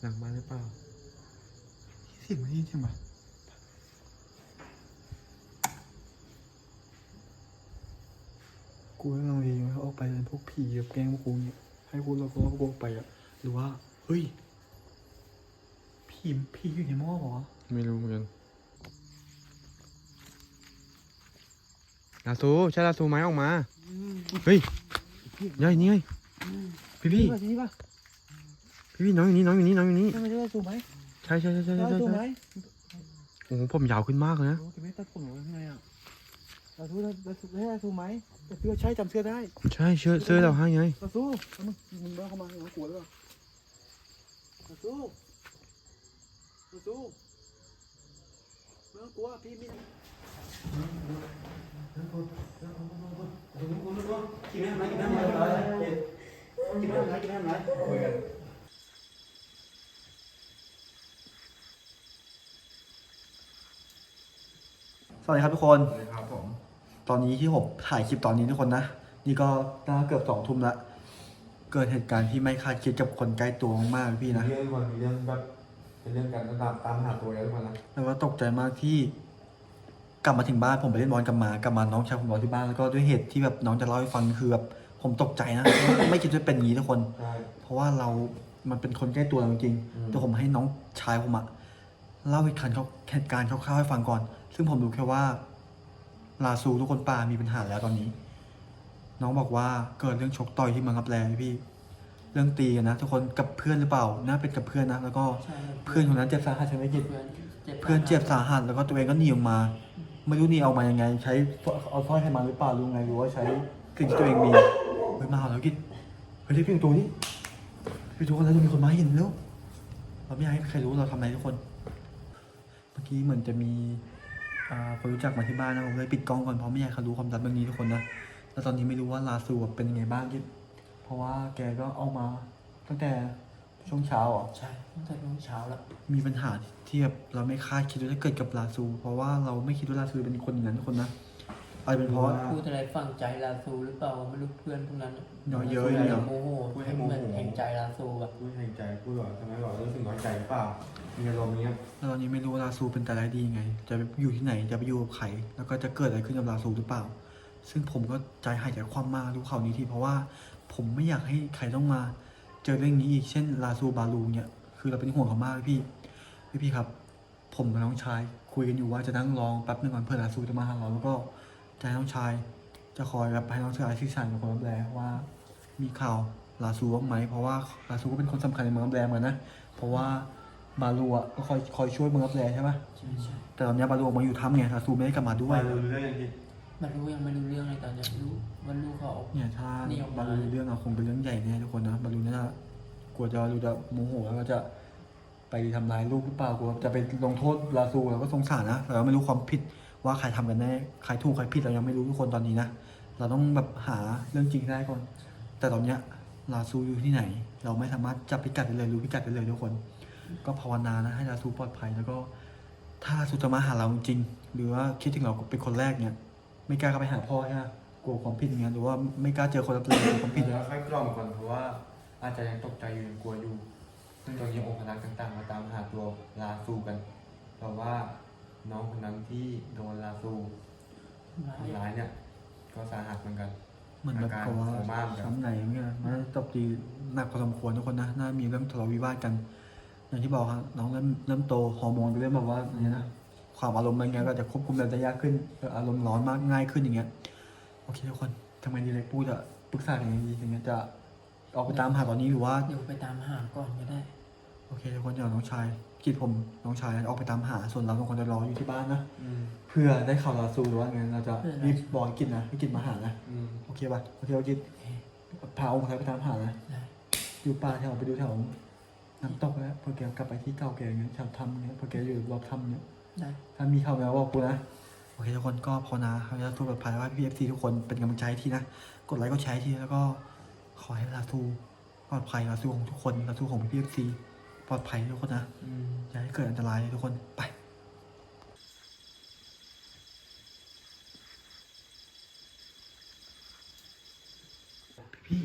หลังบ้านหรือเปล่าเสียงมันได้ยินใช่ไหมกูกำลังเรียนว่าออกไปเป็นพวกผีแบบแกล้งพวกกูเนี่ยให้กูเราก็ว่ากูออกไปอะหรือว่า เฮ้ยผีผีอยู่ในหม้อเหรอวะไม่รู้เหมือนกันลาซูใช่ลาซูไหมออกมา เฮ้ยนี่ไงนี่ไงพี่พี่ใช่นี่ป่ะ พี่พี่น้องอยู่นี่น้องอยู่นี่น้องอยู่นี่ใช่ไหมใช่สูไหมใช่ใช่ใช่ใช่ใช่ใช่สูไหมใช่โอ้โหผมยาวขึ้นมากเลยนะโอ้แกไม่ตัดผมหรอไงอะเราสู้เราเราสู้เราสู้ไหมแต่เสื้อใช่จำเสื้อได้ ใช่เสื้อเสื้อเราให้ไงเราสู้เอามึงมึงบ้าเข้ามาเอาหัวแล้วเราสู้เราสู้ไม่ต้องกลัวพี่มีส วัสดีครับทุกคนครับผมตอนนี้ที่ผมถ่ายคลิปตอนนี้ทุกคนนะ นี่ก็น่าเกือบสองทุ่มละ เกิดเหตุการณ์ที่ไม่คาดคิดกับคนใกล้ตัวมากๆพี่นะเรื่องมันมีเรื่องแบบเป็นเรื่องการตามตามหาตัวแล้วทุกคนนะแล้วก็ตกใจมากที่ กลับมาถึงบ้านผมไปเล่นบอลกลับมากลับมาน้องชายผมรอที่บ้านแล้วก็ด้วยเหตุที่แบบน้องจะเล่าให้ฟังคือแบบผมตกใจนะ ไม่คิดว่าเป็นอย่างนี้ทุกคน ใช่ เพราะว่าเรา มันเป็นคนใกล้ตัวเราจริงอืมๆแต่ผมให้น้องชายผมอะเล่าเหตุการณ์เขาเหตุการณ์คร่าวๆให้ฟังก่อน ซึ่งผมรู้แค่ว่า ลาซูทุกคนป่ามีปัญหาแล้วตอนนี้ น้องบอกว่าเกิดเรื่องชกต่อยที่เมืองรับแลพี่ เรื่องตีกันนะทุกคนกับเพื่อนหรือเปล่าน่าเป็นกับเพื่อนนะแล้วก็ใช่เพื่อนคนนั้นเจ็บสาหัสใช่ไหมกิจเพื่อนเจ็บเพื่อนเจ็บสาหัสแล้วก็ตัวเองก็หนีออกมา ไม่รู้หนีออกมายังไง ใช้เอาสร้อยให้มาหรือเปล่ารู้ไงหรือว่าใช้สิ่งที่ตัวเองมีเฮ้ยมาหาแล้วกิจเฮ้ยเรียกพี่ตัวนี้พี่ตัวแล้วจะมีคนมาเห็นแล้วเราไม่อยากให้ใครรู้เราทำอะไรทุกคน เมื่อกี้เหมือนจะมีอ่า คนรู้จักมาที่บ้านนะผมเลยปิดกล้องก่อนเพราะไม่อยากให้เขารู้ความลับเรื่องนี้ทุกคนนะแล้วตอนนี้ไม่รู้ว่าลาซูเป็นยังไงบ้างกิจเพราะว่าแกก็เอามา ตั้งแต่ช่วงเช้าอะใช่ตั้งแต่ช่วงเช้าแล้ว มีปัญหาที่แบบเราไม่คาดคิดว่าจะเกิดกับลาซู เพราะว่าเราไม่คิดว่าลาซูเป็นคนอย่างนั้นทุกคนนะ อาจจะเป็นเพราะว่าพูดอะไรฝังใจลาซูหรือเปล่าไม่รู้เพื่อนพวกนั้นเยอะเยอะพูดเลยเหรอ โมโหพูดเหให้โมโหมือนแห่งใจลาซูอะพูดแห่งใจพูดว่าทำไมบอกรู้สึกน้อยใจหรือเปล่า มีอารมณ์เนี้ยแล้วตอนนี้ไม่รู้ว่าลาซูเป็นแต่ไรดีไง จะไปอยู่ที่ไหน จะไปอยู่กับใคร แล้วก็จะเกิดอะไรขึ้นกับลาซูหรือเปล่า ซึ่งผมก็ใจหายใจความมากรู้ข่าวนี้ทีเพราะว่าผมไม่อยากให้ใครต้องมา เจอเรื่องนี้อีก เช่นลาซูบาลูเนี่ย คือเราเป็นห่วงเขามากพี่ พี่พี่ครับ ผมกับน้องชายคุยกันอยู่ว่าจะนั่งรองแป๊บนึงก่อนเพื่อลาซูจะมาหาเราแล้วก็ จะให้น้องชาย จะคอยแบบให้น้องชายสื่อสารกับคนรับแลว่า มีข่าวลาซูบ้างไหม เพราะว่าลาซูก็เป็นคนสำคัญในเมืองรับแลเหมือนกันนะ เพราะว่าบาลูอะก็คอยคอยช่วยเมืองรับแลใช่ปะใช่ใช่แต่ตอนเนี้ยบาลูออกมาอยู่ถ้ำไงลาซูไม่ได้กลับมาด้วยรู้เรื่องยังที่มันรู้ยังไม่รู้เรื่องเลยตอนนี้รู้ว่าลูกเขาออกเนี่ยถ้านี่ออกมาบาลูรู้เรื่องอะคงเป็นเรื่องใหญ่แน่ทุกคนนะบาลูน่าจะกลัวจะบาลูจะโมโหแล้วก็จะไปทำร้ายลูกหรือเปล่ากลัวจะไปลงโทษลาซูเราก็สงสารนะแต่เราไม่รู้ความผิด ว่าใครทำกันแน่ใครถูกใครผิดเรายังไม่รู้ทุกคนตอนนี้นะเราต้องแบบหาเรื่องจริงได้ก่อน แต่ตอนเนี้ยลาซูอยู่ที่ไหน เราไม่สามารถจับพิกัดได้เลยรู้พิกัดได้เลยทุกคน ก็ภาวนานะให้ลาซูปลอดภัยแล้วก็ ถ้าลาซูจะมาหาเราจริงหรือว่าคิดถึงเราเป็นคนแรกเนี่ย ไม่กล้าเข้าไปหาพ่อใช่ไหมกลัวความผิดเงี้ยหรือว่าไม่กล้าเจอคนรับเลยความผิดเดี๋ยวค่อยกล่อมก่อนเพราะว่าอาจจะยังตกใจอยู่ยังกลัวอยู่ซึ่งตอนนี้องค์พลักต่างๆ มาตามหาตัวลาซูกันเพราะว่า น้องคนนั้นที่โดนลาซูร้ายทำร้ายเนี่ย ก็สาหัสเหมือนกันเหมือนแบบกับว่าอาการโคม่าเหมือนกันช้ำไหนเงี้ยมันตบตีหนักพอสมควรทุกคนนะน่ามีเรื่องทะเลาะวิวาทกัน อย่างที่บอกครับน้องเริ่มเริ่มโตฮอร์โมนก็เริ่มแบบว่าเนี่ยนะความอารมณ์อะไรเงี้ยก็จะควบคุมแบบได้ยากขึ้นอารมณ์ร้อนมากง่ายขึ้นอย่างเงี้ยโอเคทุกคนทำไงดีเลยพูดอะปรึกษากันยังไงดีอย่างเงี้ยจะออกไปตามหาตอนนี้หรือว่าเดี๋ยวไปตามหาก่อนก็ได้ โอเคทุกคนเดี๋ยวน้องชาย กิดผมน้องชายออกไปตามหาส่วนเราสองคนจะรออยู่ที่บ้านนะอืมเพื่อได้ข่าวลาซูหรือว่าไงเราจะเพื่ออะไรรีบบอกให้กินนะให้กินมาหานะอืมโอเคป่ะโอเคโอเคพาองค์ชายไปตามหานะได้อยู่ป่าแถวไปดูแถวน้ำตกแล้วพอแกกลับไปที่เก่าแกเงี้ยแถวถ้ำเงี้ยพอแกอยู่รอบถ้ำเงี้ย ได้ ถ้ามีข่าวแล้วบอกกูนะ โอเคทุกคนก็ภาวนาให้ลาทูปลอดภัยแล้วให้พี่เอฟซีทุกคนเป็นกำลังใจให้ทีนะ กดไลค์กดแชร์ให้ทีแล้วก็ขอให้ลาทูปลอดภัยลาทูของทุกคนลาทูของพี่เอฟซี ปลอดภัยทุกคนนะอืมอย่าให้เกิดอันตรายเลยทุกคนไปพี่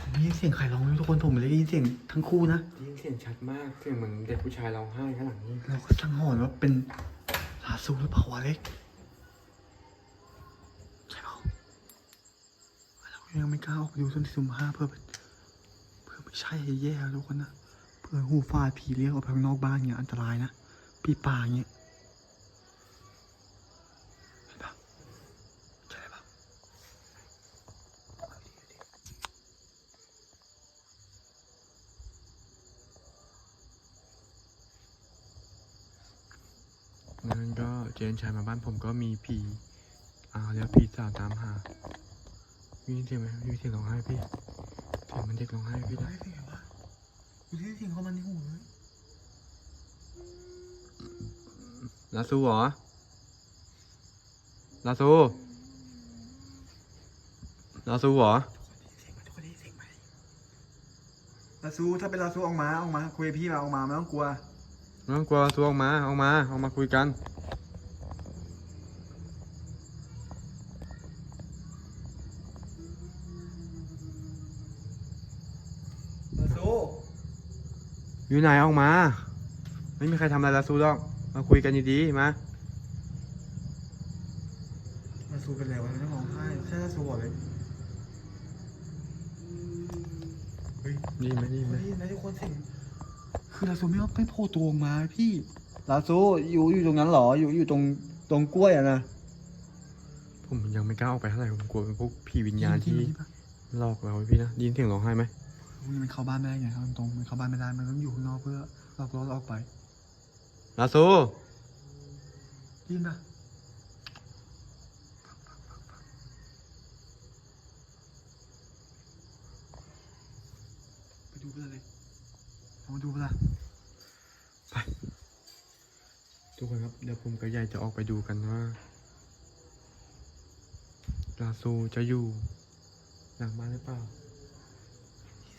ผมได้ยินเสียงใครร้องไม่รู้ทุกคนผมไม่ได้ยินเสียงทั้งคู่นะได้ยินเสียงชัดมากเสียงเหมือนเด็กผู้ชายร้องไห้ข้างหลังนี่เราก็สังหรณ์ว่าเป็นลาซูหรือเปล่าวะเล็กใช่เปล่าเรายังไม่กล้าออกไปดูส้นที่ซุมห้าเพื่อเป็นเพื่อไม่ใช่แย่ๆทุกคนนะ เพื่อหูฟาดผีเรียกออกไปข้างนอกบ้านเนี่ยอันตรายนะปีป่าเงี้ยเห็นปะใช่ปะงั้นก็เจนชายมาบ้านผมก็มีผีอ่าแล้วผีสาวตามหามีเสียงไหมมีเสียงร้องไห้พี่เสียงมันเด็กร้องไห้พี่ได้ นะเสียงวะกูได้เสียงเข้ามาในหูเลยลาซูเหรอลาซูลาซูเหรอทุกคนได้ยินเสียงไหมลาซูถ้าเป็นลาซูออกมาออกมาคุยกับพี่มาออกมาไม่ต้องกลัว ไม่ต้องกลัวลาซูออกมาออกมาออกมาคุยกัน อยู่ไหนออกมา ไม่มีใครทำอะไรลาซูหรอก มาคุยกันดีๆมา ลาซูเป็นไรวะไม่ต้องร้องไห้ใช่ลาซูบอกเลยเฮ้ยดีไหมดีไหมได้ยินไหมทุกคนเสียงคือลาซูไม่เอาไม่โผล่ตัวออกมาพี่ลาซูอยู่อยู่ตรงนั้นเหรอ อยู่อยู่ตรงตรงกล้วยอะนะผมยังไม่กล้าออกไปเท่าไหร่ผมกลัวเป็นพวกผีวิญญาณที่ที่ปะหลอกเราพี่นะได้ยินเสียงร้องไห้ไหมอุ้ย มันเข้าบ้านไม่ได้ไงครับตรงๆมันเข้าบ้านไม่ได้มันต้องอยู่ข้างนอกเพื่อหลอกล่อเราออกไปลาซูได้ยินปะไปดูเพื่อนเลยเอามาดูเพื่อนทุกคนครับเดี๋ยวผมกับยายจะออกไปดูกันว่าลาซูจะอยู่หลังบ้านหรือเปล่า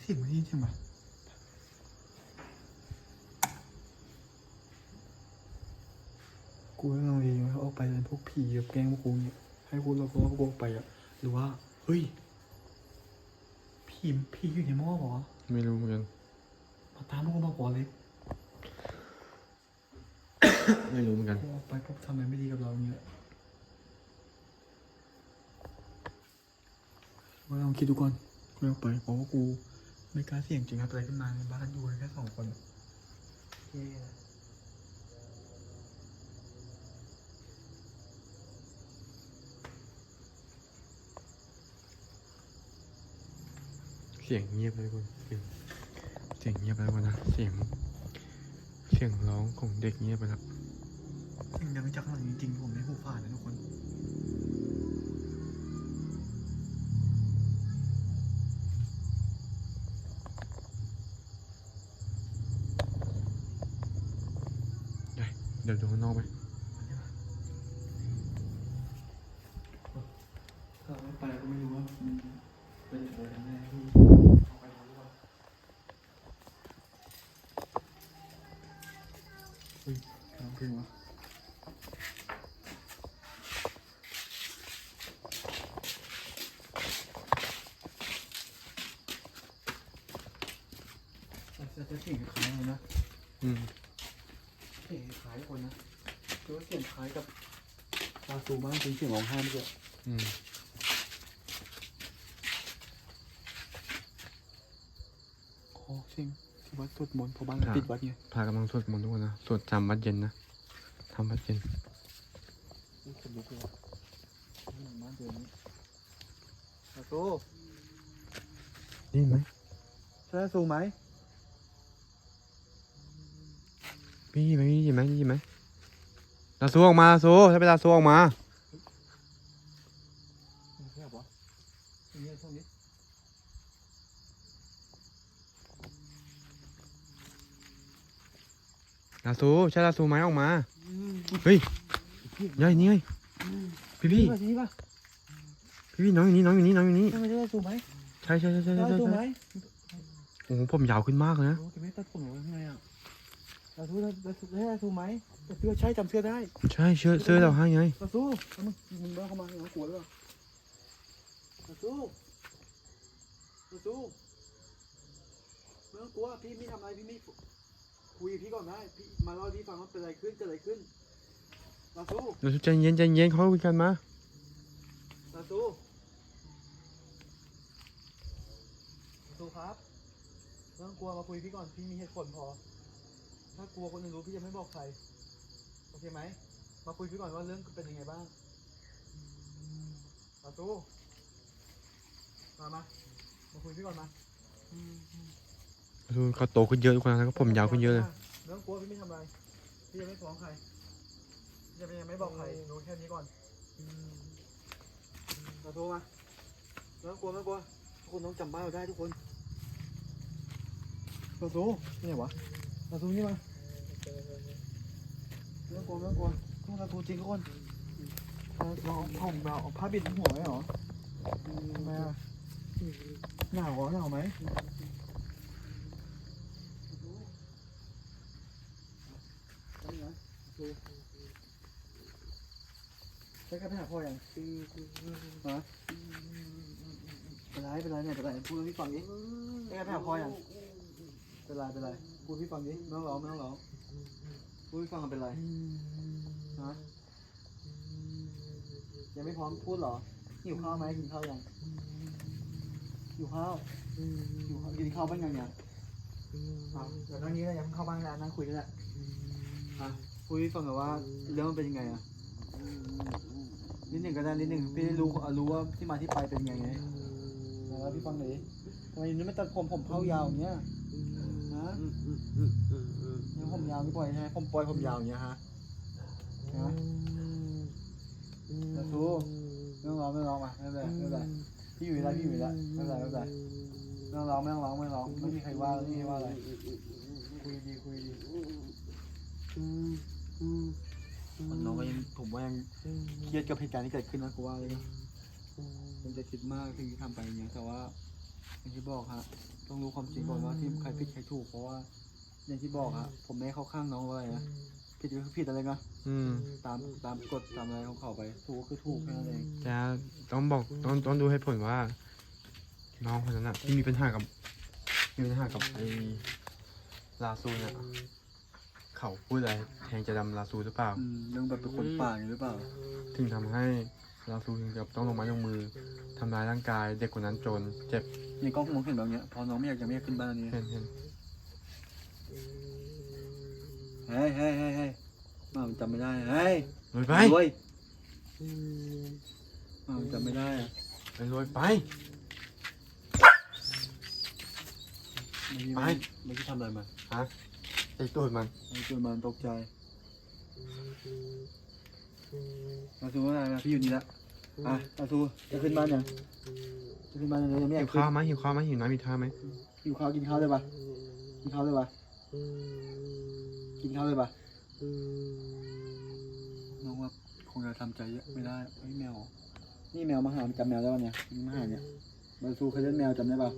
เสียงมันได้ยินเสียงปะกูกำลังเรียนว่าออกไปเป็นพวกผีแบบแกล้งพวกกูเนี่ยให้กูเราพวกกูออกไปอะหรือว่า เฮ้ยผีผีอยู่ในหม้อเหรอไม่รู้เหมือนกันมาตามพวกกูมาก่อนเลยไม่รู้เหมือนกันกูออกไปพวกทำอะไรไม่ดีกับเราเนี่ยว่าลองคิดดูก่อนกูออกไปเพราะว่ากู ไม่กล้าเสี่ยงจริงครับอะไรขึ้นมาในบ้านอยู่กันแค่สองคนอะแย่นะเสียงเงียบเลยคนเสียงเสียงเงียบแล้วนะเสียง เสียงร้องของเด็กเงียบไปแล้วเสียงดังจากข้างหลังจริงๆผมไม่หูฝาดนะทุกคน ดี๋ยวดูข้างนอกไหมถ้าเราไม่ไปก็ไม่รู้ว่ามันเป็นอะไรกันแน่ที่เอาไปรู้ว่าเฮ้ยร้องเพลงวะแต่จะเสียงคล้ายเลยนะ อืม สียงคล้ายคนนะคือว่าเสียงคล้ายกับลาซูมากจริงเสียงร้องไห้เมื่อกี้อืมอ๋อเสียงที่วัดสวดมนต์เพราะบ้านเราติดวัดไงพากำลังสวดมนต์ทุกคนนะสวดจำวัดเย็นนะทำวัดเย็นนี่ขนลุกเลยว่ะหลังบ้านเดินนี้ลาซูได้ยินไหมใช่ลาซูไหม พี่ได้ยินไหมได้ยินไหมได้ยินไหมลาซูออกมาลาซูถ้าเป็นลาซูออกมาไม่ใช่ปะเงียบช่วงนี้ลาซูใช่ลาซูไหมออกมา เฮ้ยยายนี่ไงพี่พี่ใช่ปะพี่พี่น้องอยู่นี่น้องอยู่นี่น้องอยู่นี่ใช่ไหมใช่ลาซูไหมใช่ใช่ใช่ใช่ใช่ใช่ลาซูไหมใช่โอ้โหผมยาวขึ้นมากเลยนะโอ้แต่ไม่ตัดผมหรอยังไงอะ ลาซูลาซูใช่ลาซูไหมแต่เสื้อใช่จำเสื้อได้ใช่เชื่อเสื้อเราให้ไงลาซูเอามึงมึงบ้าเข้ามาเอาขวดหรือเปล่าลาซูลาซูต้องกลัวพี่ไม่ทำอะไรพี่ไม่คุยกับพี่ก่อนนะพี่มาเล่าให้พี่ฟังว่าเป็นอะไรขึ้นเกิดอะไรขึ้นลาซูเราใจเย็นใจเย็นเขาคุยกันมาลาซูลาซูครับไม่ต้องกลัวมาคุยพี่ก่อนพี่มีเหตุผลพอ ถ้ากลัวคนอื่นรู้พี่จะไม่บอกใคร โอเคไหม มาคุยพี่ก่อนว่าเรื่องเป็นยังไงบ้างลาซูมามา มาคุยพี่ก่อนมาดูเขาโตขึ้นเยอะทุกคนแล้วก็ผมยาวขึ้นเยอะเลยเรื่องกลัวพี่ไม่ทำอะไร พี่ยังไม่ฟ้องใครพี่ยังไม่บอกใครรู้แค่นี้ก่อนมาโทรมาเรื่องกลัวไม่กลัวทุกคนต้องจำบ้านเราได้ทุกคนมาโทรนี่ไหนวะมาโทรนี่มา เรื่กลัวเรื่กลัวทุกคนมาโทรจริงทุกคนเราเอาผมเราเอาผ้าปิดหัวไว้เหรอทำไมอะหนาวเหรอหนาวไหมใช่ครับไปหาพ่อยังฮะเป็นไรเป็นไรเนี่ยเป็นไรพูดให้พี่ฟังดิใช่ครับไปหาพ่อยังเป็นไรเป็นไรพูดพี่ฟังดิไม่ต้องร้องไม่ต้องร้อง พูดให้พี่ฟังกันเป็นไรฮะยังไม่พร้อมพูดเหรอหิวข้าวไหมกินข้าวยังหิวข้าวหิวข้าวกินข้าวบ้างยังเนี่ยอะเดี๋ยวนั่งนี้นะยังเข้าบ้านแล้วนั่งคุยกันแหละอะพูดให้พี่ฟังกันว่าเรื่องมันเป็นยังไงอะนิดหนึ่งก็ได้นิดหนึ่งพี่ได้รู้อะรู้ว่าที่มาที่ไปเป็นไงไงแล้วพี่ฟังหน่อยดิทำไมนี่ไม่ตัดผมผมเผายาวอย่างเงี้ยฮะยัง ผมยาวไม่ปล่อยใช่ไหมผมปล่อยผมยาวอย่างเงี้ยฮะฮะแล้วทูไม่ต้องร้องไม่ร้องมาไม่เป็นไรไม่เป็นไรพี่อยู่แล้วพี่อยู่แล้วไม่เป็นไรไม่เป็นไรไม่ต้องร้องไม่ต้องร้องไม่ร้องไม่มีใครว่าไม่มีใครว่าอะไรคุยดีคุยดีมันน้องก็ยังผมว่ายังเครียดกับเหตุการณ์ที่เกิดขึ้นนะกูว่าเลยนะมันจะคิดมากที่ทำไปอย่างเงี้ยแต่ว่าอย่างที่บอกฮะต้องรู้ความจริงก่อนว่าที่ใครผิดใครถูกเพราะว่า อย่างที่บอกฮะผมไม่ได้เข้าข้างน้องอะไรนะผิดก็คือผิดอะไรนะอืมตามตามกฎตามอะไรของเขาไป ถูกก็คือถูกแค่นั้นเองแต่ต้องบอกต้องต้องดูให้ผลว่า น้องคนนั้นอะที่มีปัญหากับมีปัญหากับไอ้ลาซูเนี่ยเขาพูดอะไรแทงจะดำลาซูหรือเปล่า อืมเรื่องแบบเป็นคนป่าอย่างนี้หรือเปล่า ถึงทำให้ลาซูถึงกับต้องลงไม้ลงมือทำร้ายร่างกาย เด็กคนนั้นจนเจ็บในกล้องมองเห็นแบบเนี้ยพอน้องไม่อยากจะไม่อยากขึ้นบ้านนี้เห็นเห็น เฮ้ยเฮ้ยเฮ้ยเฮ้ยมามันจำไม่ได้เฮ้ยรวยไปรวยมามันจำไม่ได้อะไปรวยไป เมื่อกี้ไป เมื่อกี้ทำอะไรมาฮะไอ้ตูดมันไอ้ตัวมันตกใจอาทูว่าไงนะพี่อยู่นี่ละอะอาทูจะขึ้นบ้านยังจะขึ้นบ้านยังยังไม่อหิยาวกขึ้ข้าวนไหมหิวข้าวไหมหิวน้ำมีท่าไหมหิวข้าวกินข้าวได้ปะกินข้าวได้ปะ กินข้าวได้ปะน้องว่าคงจะทำใจเยอะไม่ได้ไอ้ยแมว นี่แมวมาหาจำแมวได้ปะเนี่ยมาหาเนี่ยบาซูเคยเล่นแมวจำได้ปะ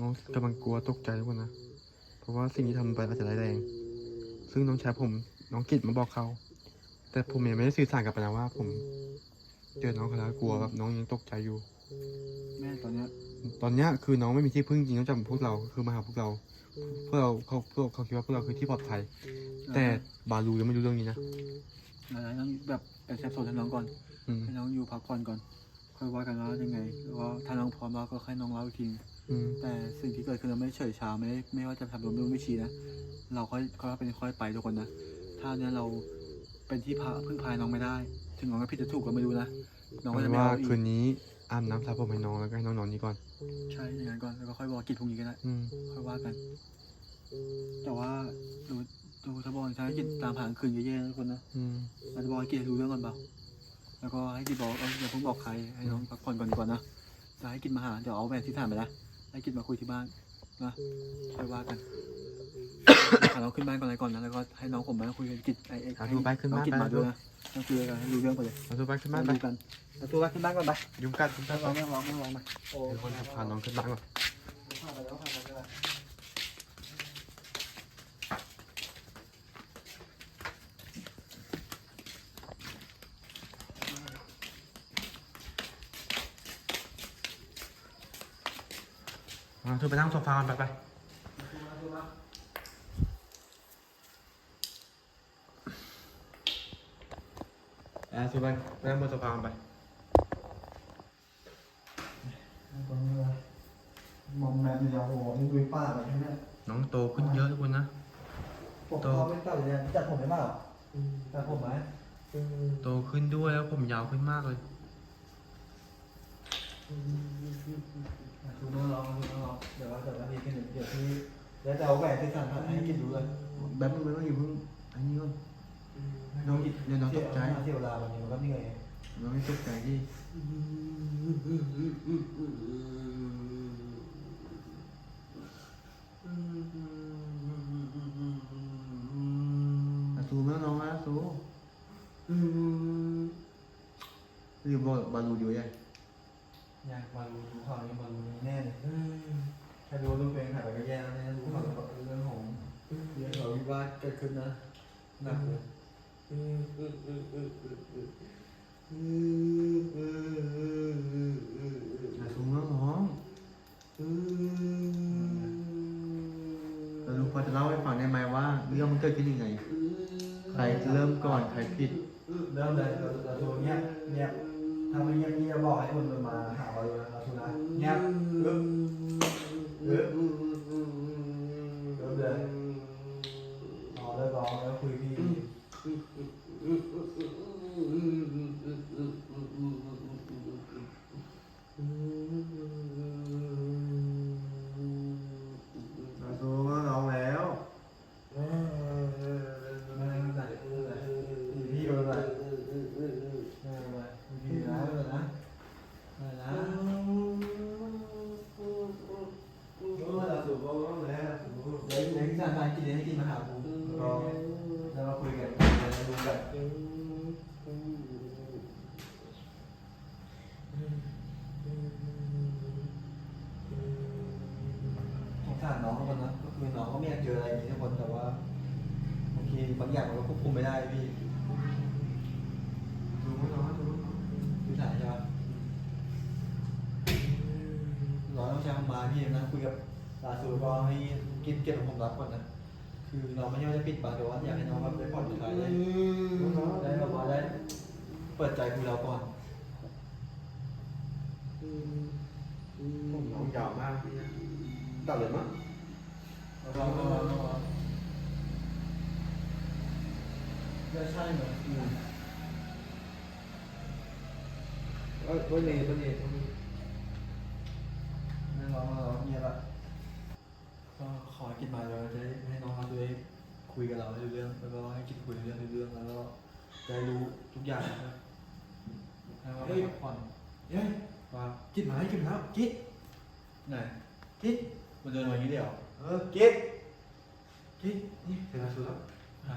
น้องกำลังกลัวตกใจทุกคนนะ เพราะว่าสิ่งที่ทำไปอาจจะร้ายแรง ซึ่งน้องชายผม น้องกิจมาบอกเขา แต่ผมยังไม่ได้สื่อสารกับไปนะว่า ผม เจอน้องเขาแล้วกลัวแบบน้องยังตกใจอยู่ แม่ตอนเนี้ยตอนเนี้ยคือน้องไม่มีที่พึ่งจริงนอกจากพวกเราคือมาหาพวกเรา พวกเราเขาพวกเขาคิดว่าพวกเราคือที่ปลอดภัย แต่บาลูยังไม่รู้เรื่องนี้นะอะไรต้องแบบเป็นแซฟโซนให้น้องก่อนอืมให้น้องอยู่พักผ่อนก่อน ค่อยว่ากันว่ายังไงแล้วก็ถ้าน้องพร้อมแล้วก็ให้น้องเล่าอีกที อืมแต่สิ่งที่เกิดขึ้นเราไม่ได้เฉยชาไม่ได้ไม่ว่าจะทำรวมด้วยไม่ชี้นะเราค่อยค่อยเป็นค่อยไปทุกคนนะถ้าเนี้ยเราเป็นที่พาพึ่งพายน้องไม่ได้ ถึงน้องจะผิดจะถูกก็ไม่รู้นะ น้องก็เอาจะเป็นไม่ว่าเอาอีคืกนนี้อาบน้ำสระผมให้น้องแล้วก็ให้น้องนอนนี่ก่อน ใช่อย่างนั้นก่อนแล้วก็ค่อยบอกกิจพรุ่งนี้ก็ได้ อืมค่อยว่ากัน แต่ว่าดูดูถ้าบอกใช้กิจตามหางคืนแย่ๆนะทุกคนนะอืมเราจะบอกให้กิจรู้เรื่องก่อนเปล่าแล้วก็ให้กิจบอกเอออย่าเพิ่งบอกใครให้น้องพักผ่อนก่อนดีกว่านะจะให้กิจมาหาเดี๋ยวเอาแหวนที่ฐานไปละให้กิจมาคุยที่บ้านนะค่อยว่ากันพา เราขึ้นบ้านก่อนอะไรก่อนนะแล้วก็ให้น้องผมมาคุยกับกิจไอ้ไอ้เอาดูไปขึ้นน้องบ้านกิจไป มาด้วยนะต้องคุยกันให้รู้เรื่องไปเลยเอาตัวไปขึ้นมาบ้านไปดูกันเอาตัวไปขึ้นบ้านก่อนไปยุงกัดยุงกัไม่ดร้องไม่ร้องไม่ร้องมาโอ้เดี๋ยวคนจะพาน้องขึ้นบ้านก่อนพาไปแล้วพาไปแล้วอ่าเธอไปนั่งโซฟาก่อนไปไป มาดูมา อะสุบันนั่งบนโซฟาไปตรงนี้เลยมองแมนอยู่ยาวโอ้โหนี่ดูป้าแบบนี้เนี่ยน้องโตขึ้นเยอะทุกคนนะผมเขาไม่ตัดเลยเนี่ยจัดผมได้เปล่าจัดผมไหมโตขึ้นด้วยแล้วผมยาวขึ้นมากเลยดูน้องร้องดูน้องร้องเดี๋ยวว่าเดี๋ยวว่าดีขึ้นเดี๋ยวพี่แล้วจะเอาแหวนที่สั่งให้กินดูเลยแบบมึงไม่ต้องอยู่เพิ่งอันนี้ก่อน น้องเดี๋ยวน้องตกใจเสียเวลาวันนี้มันก็เหนื่อยน้องไม่ตกใจที่อาซูไม่ต้องร้องนะอาซูรีบบอลบอลลูอยู่ยังอยากมาดูดูข่าวนี้มาดูนี้แน่เลยแค่ดูรูปเพลงถ่ายไปก็แย่แล้วเนี่ยดูข่าวเรื่องของเรื่องของวิวาทเกิดขึ้นนะหนักเลย อาซูไม่ต้องร้องแต่ลูกพอจะเล่าให้ฟังได้ไหมว่าเรื่องมันเกิดขึ้นยังไง ใครเริ่มก่อนใครผิด เริ่มเลยเราเราดูเงียบเงียบถ้าไม่เงียบนี่จะบอกให้คนมันมาหาเราเลยเราดูนะเงียบอึ๊บ ต้องใช้คำมาพี่นะคุยกับลาซูก็ให้กินเก็บของผมรับก่อนนะคือน้องไม่ใช่ว่าจะปิดบังแต่ว่าอยากให้น้องแบบได้ผ่อนคลายได้ได้แบบว่าได้เปิดใจคุยเราก่อนผมน้องยาวมากพี่นะตัดเลยมั้งแล้วก็ก็ใช่เหมือนอืมเอ้ยวันนี้วันนี้ไม่ ร้องไม่ร้องเงียบละก็ขอให้กินมาเลยจะได้ให้น้องเขาจะได้คุยกับเราให้รู้เรื่อง แล้วก็ให้กินคุยเรื่องรู้เรื่องแล้วก็จะได้รู้ทุกอย่างนะครับให้ว่าไปพักผ่อนเฮ้ยว่ากินมาให้กินแล้วกินไหนกินมันเดินมาอย่างนี้เดียวเออกินกินนี่เจออาซูแล้วอะ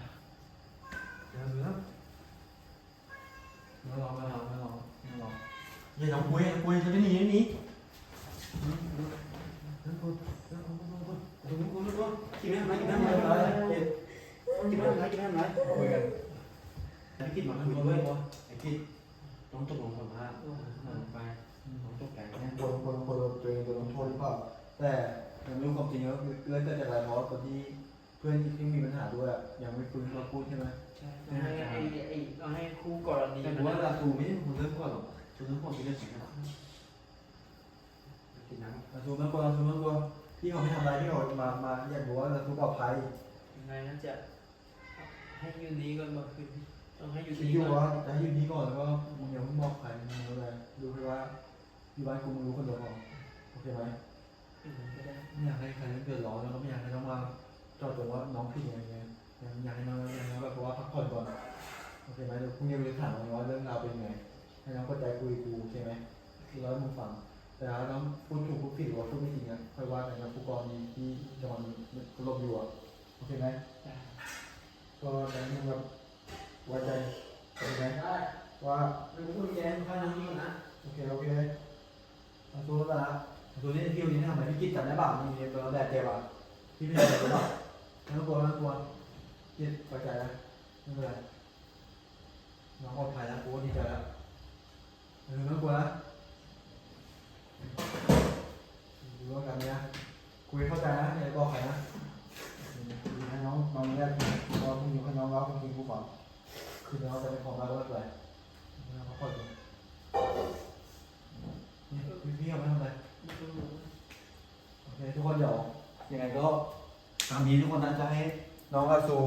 เจออาซูแล้วไม่ร้องไม่ร้องไม่ร้องไม่ร้องอย่าน้องคุยน้องคุยจะไม่หนีไม่หนี น้องคุยน้องคุยน้องคุยน้องคุยน้องคุยกินไม่ทำไรกินไม่ทำไรกินไม่ทำไรกินไม่ทำไรคุยกันไอ้กินมาคุยด้วยไอ้กินต้องตกลงสัมภาษณ์น้องไปน้องตกใจแน่คนคนคนตัวเองโดนโทษหรือเปล่าแต่ยังรู้ความจริงก็คือเรื่องเกิดจากอะไรเพราะว่าคนที่เพื่อนที่มีปัญหาด้วยอะยังไม่ฟื้นมาพูดใช่ไหมใช่ให้ไอ้ไอ้ต้องให้คู่กรณีแต่ว่าลาซูไม่ใช่คนเริ่มก่อนหรอกคนเริ่มก่อนเป็นเรื่องแข่งกันหรอก กินน้ำเราซูมากกว่าเราซูมากกว่าพี่เขาไม่ทำอะไรพี่เขามามาอยากรู้ว่าเราซูปลอดภัยยังไงน่าจะให้อยู่นี้ก่อนมาคืนต้องให้อยู่คิดนี้อยู่ก่อว่านจะให้อยู่นี่ก่อนแล้วก็มึงอย่าเพิ่งบอกใครมึงรู้อะไรดูแค่ว่าอยู่บ้านกูมึงรู้คนเดียวพอโอเคไหมอืมก็ได้ไม่อยากให้ใครเดือดร้อนแล้วก็ไม่อยากให้ต้องมาเจอดจงว่าน้องผิดอะไรเงี้ยยังอยากให้น้องยังแบบเพราะว่าพักผ่อนก่อนโอเคไหมเดี๋ยวพรุ่งนี้เราจะถามมันว่าเรื่องราวเป็นยังไงให้น้องเข้าใจคุยกูโอเคไหมคือร้อยมึงฟัง แต่ถ้าน้องพูดถูกพูดผิดหรือว่าพูดไม่จริงอะค่อยว่ากันกับผู้กรณีที่จังหวัดลบอยู่อะโอเคไหมก็แต่มึงแบบไว้ใจโอเคไหมว่าไม่ต้องแย้งข้างนี้ก่อนนะโอเคโอเคมาสู้แล้วนะมาสู้นี่ที่วันนี้ทำไรพี่กิ๊ดจำได้ป่ะมีตัวแดดเจ็บอะพี่ไม่ได้เจ็บป่ะไม่ต้องกลัวไม่ต้องกลัวกิ๊ดไว้ใจนะไม่เป็นไรน้องปลอดภัยแล้วกูดีใจแล้วเออไม่ต้องกลัวนะ ดูว่ากันนะคุยเข้าใจนะอย่าบอกใครนะให้น้องน้องแยกเพราะว่าพรุ่งนี้ให้น้องเล่าความจริงกูฟังคือน้องจะเป็นของเราด้วยเลยเราพักผ่อนก่อนนี่พี่เอาไปทำอะไรโอเคทุกคนเดี๋ยวยังไงก็ตามนี้ทุกคนนะจะให้น้องอาซู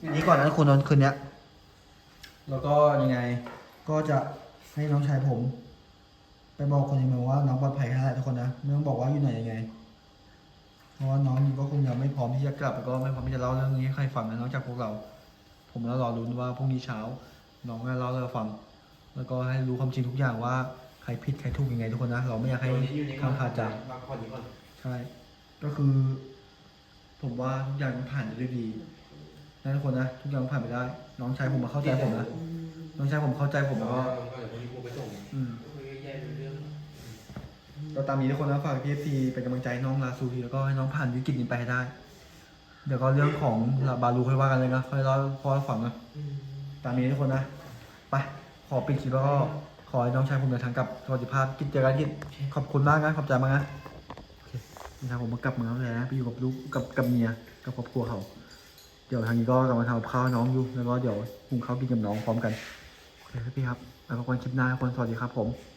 คืนนี้ก่อนนะคุณนอนคืนเนี้ยแล้วก็ยังไง ก็จะให้น้องชายผม ไปบอกคนในเมืองว่าน้องปลอดภัยแค่ไหนทุกคนนะไม่ต้องบอกว่าอยู่ไหนยังไง เพราะว่าน้องก็คงยังไม่พร้อมที่จะกลับแล้วก็ไม่พร้อมที่จะเล่าเรื่องนี้ให้ใครฟังนะนอกจากพวกเรา ผมแล้วรอรุ้นว่าพรุ่งนี้เช้า น้องจะเล่าให้เราฟัง แล้วก็ให้รู้ความจริงทุกอย่างว่าใครผิดใครถูกยังไงทุกคนนะเราไม่อยากให้ตัวนี้อยู่ในข้างคาใจมาก่อนนี้ก่อนใช่ก็คือ ผมว่าทุกอย่างมันผ่านไปด้วยดีนะทุกคนนะทุกอย่างผ่านไปได้ น้องชายผมมาเข้าใจผมนะน้องชายผมเข้าใจผมแล้วก็ก็เดี๋ยวพรุ่งนี้กูไปส่งอืม คุยแยกเป็นเรื่อง ก็ตามนี้ทุกคนนะฝากพีเอฟซีเป็นกำลังใจให้น้องลาซูทีแล้วก็ให้น้องผ่านวิกฤตนี้ไปให้ได้ เดี๋ยวก็เรื่องของลาบาลูค่อยว่ากันเลยนะค่อยเล่าพ่อให้ฟังนะตามนี้ทุกคนนะไปขอปิดคลิปแล้วก็ขอให้น้องชายผมเดินทางกลับสวัสดิภาพกิจเจอกันกิจขอบคุณมากนะขอบใจมากนะนะครับผมมากลับเมืองแล้วนะไปอยู่กับลูกกับกับเมียกับครอบครัวเขา เดี๋ยวทางนี้ก็กำลังทำกับข้าวหน้องอยู่แล้วก็เดี๋ยวหุงข้าวกินกับน้องพร้อมกันโอเคครับพี่ครับแล้วพบกันคลิปหน้าทุกคนสวัสดีครับผม